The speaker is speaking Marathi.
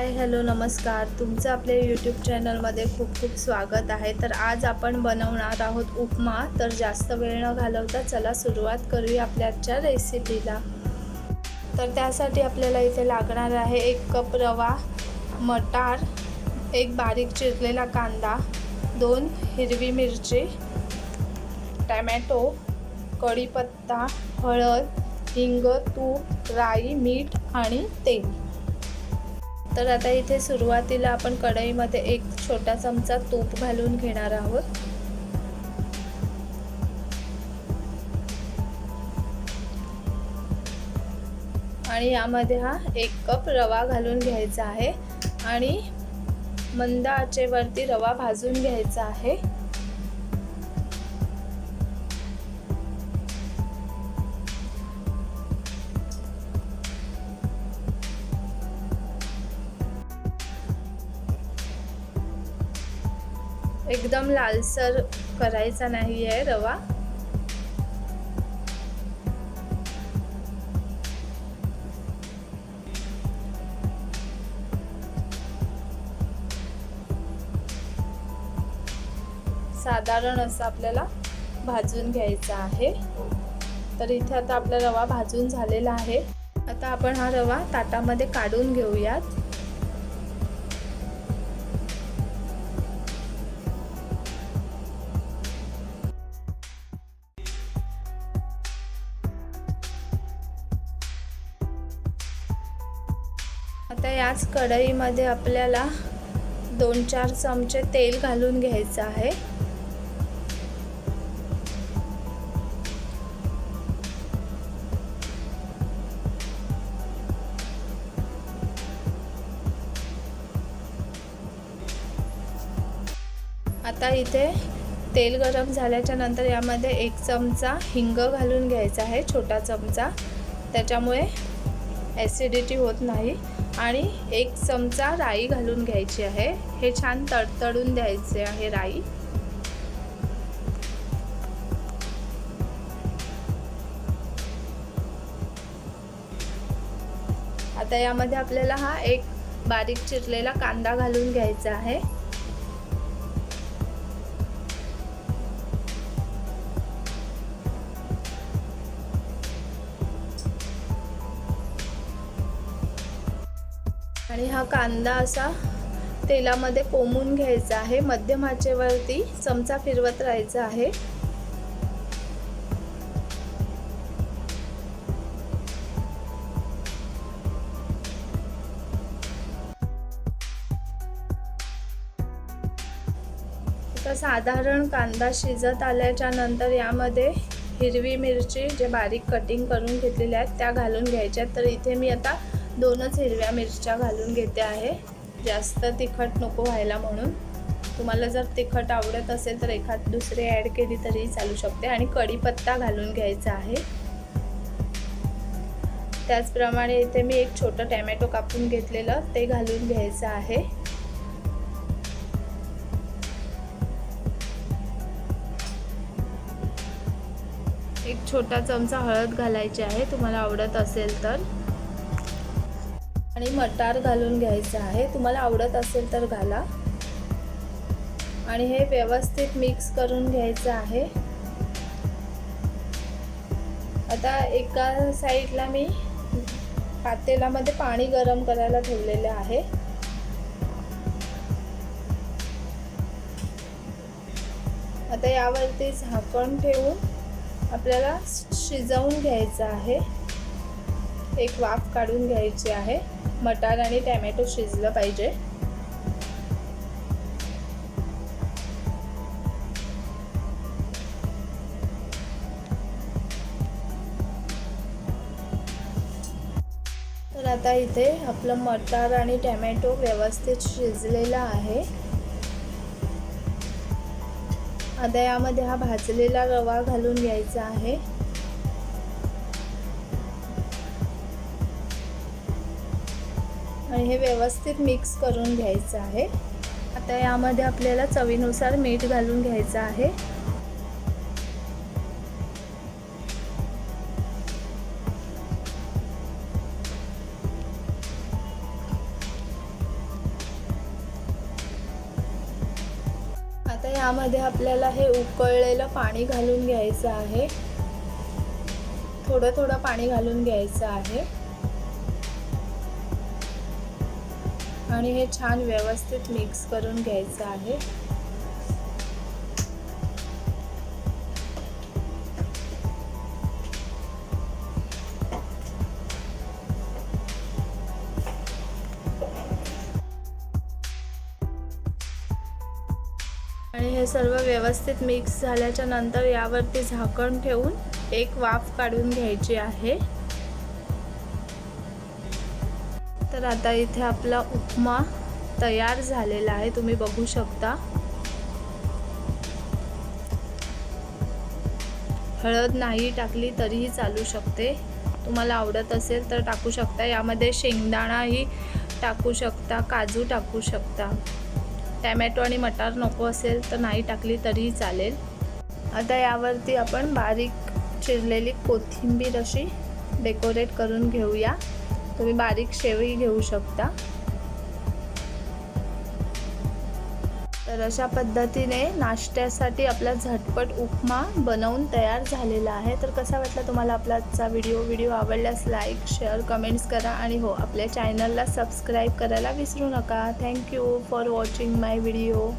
हाय हॅलो नमस्कार. तुमचं आपल्या यूट्यूब चॅनलमध्ये खूप खूप स्वागत आहे. तर आज आपण बनवणार आहोत उपमा. तर जास्त वेळ न घालवता चला सुरुवात करूया आपल्या आजच्या रेसिपीला तर त्यासाठी आपल्याला इथे लागणार आहे एक कप रवा मटार एक बारीक चिरलेला कांदा दोन हिरवी मिरची टॅमॅटो कढीपत्ता हळद हिंग तूप राई मीठ आणि तेल. तर आता इथे सुरुवातीला आपण कढईमध्ये एक छोटा चमचा तूप घालून घेणार आहोत. आणि यामध्ये हा एक कप रवा घालून घ्यायचा आहे. आणि मंद आचेवरती रवा भाजून घ्यायचा आहे. एकदम लालसर करायचा नाही आहे रवा. साधारण असं आपल्याला भाजून घ्यायचा आहे. तर इथे आता आपला रवा भाजून झालेला आहे. आता आपण हा रवा ताटामध्ये काढून घेऊयात. आता याच कढईमध्ये आपल्याला दोन चार चमचे तेल घालून घ्यायचं आहे. आता इथे तेल गरम झाल्याच्यानंतर यामध्ये एक चमचा हिंग घालून घ्यायचा आहे छोटा चमचा. त्याच्यामुळे ॲसिडिटी होत नाही. आणि एक चमचा राई घालून घ्यायची आहे. हे छान तडतडून द्यायचे आहे राई. आता यामध्ये आपल्याला हा एक बारीक चिरलेला कांदा घालून घ्यायचा आहे. आणि हा कांदा असा तेलामध्ये कोंबून घ्यायचा आहे. मध्यम आचेवरती चमचा फिरवत राहायचा आहे. आता साधारण कांदा शिजत आल्याच्यानंतर यामध्ये हिरवी मिरची जे बारीक कटिंग करून घेतलेल्या आहेत त्या घालून घ्यायच्या तर इथे मी आता दोनच हिरव्या मिरच्या घालून घेते आहे. जास्त तिखट नको व्हायला म्हणून. तुम्हाला जर तिखट आवडत असेल तर एखाद दुसरी ॲड केली तरी चालू शकते. आणि कढीपत्ता घालून घ्यायचा आहे. त्याचप्रमाणे इथे मी एक छोटं टॅमॅटो कापून घेतलेलं ते घालून घ्यायचं आहे. एक छोटा चमचा हळद घालायची आहे. तुम्हाला आवडत असेल तर. आणि मटार घालून घ्यायचं आहे. तुम्हाला आवडत असेल तर घाला. आणि हे व्यवस्थित मिक्स करून घ्यायचं आहे. आता एका साईडला मी पातेलामध्ये पाणी गरम करायला ठेवलेलं आहे. आता यावरती झाकण ठेवून आपल्याला शिजवून घ्यायचं आहे. एक वाफ काढून घ्यायची आहे. मटार आणि टॅमॅटो शिजलं पाहिजे. तर आता इथे आपलं मटार आणि टॅमॅटो व्यवस्थित शिजलेला आहे. आता यामध्ये हा भाजलेला रवा घालून घ्यायचा आहे. आणि हे व्यवस्थित मिक्स करून घ्यायचं आहे. आता यामध्ये आपल्याला चवीनुसार मीठ घालून घ्यायचं आहे. आता यामध्ये आपल्याला हे उकळलेलं पाणी घालून घ्यायचं आहे. थोडं थोडं पाणी घालून घ्यायचं आहे. आणि हे छान व्यवस्थित मिक्स करून घ्यायचं आहे. आणि हे सर्व व्यवस्थित मिक्स झाल्याच्यानंतर यावरती झाकण ठेवून एक वाफ काढून घ्यायची आहे. तर आता इथे आपला उपमा तयार झालेला आहे. तुम्ही बघू शकता. हळद नाही टाकली तरीही चालू शकते. तुम्हाला आवडत असेल तर टाकू शकता. यामध्ये शेंगदाणाही टाकू शकता काजू टाकू शकता. टॅमॅटो आणि मटार नको असेल तर नाही टाकली तरीही चालेल. आता यावरती आपण बारीक चिरलेली कोथिंबीर अशी डेकोरेट करून घेऊया. तुम्ही बारीक शेवई घेऊ शकता. तर अशा पद्धतीने नाश्त्यासाठी आपला झटपट उपमा बनवून तयार झालेला आहे. तर कसा वाटला तुम्हाला आपला आजचा व्हिडिओ व्हिडिओ आवडल्यास लाईक शेअर कमेंट्स करा आणि हो आपल्या चॅनलला सबस्क्राईब करायला विसरू नका. Thank you for watching my video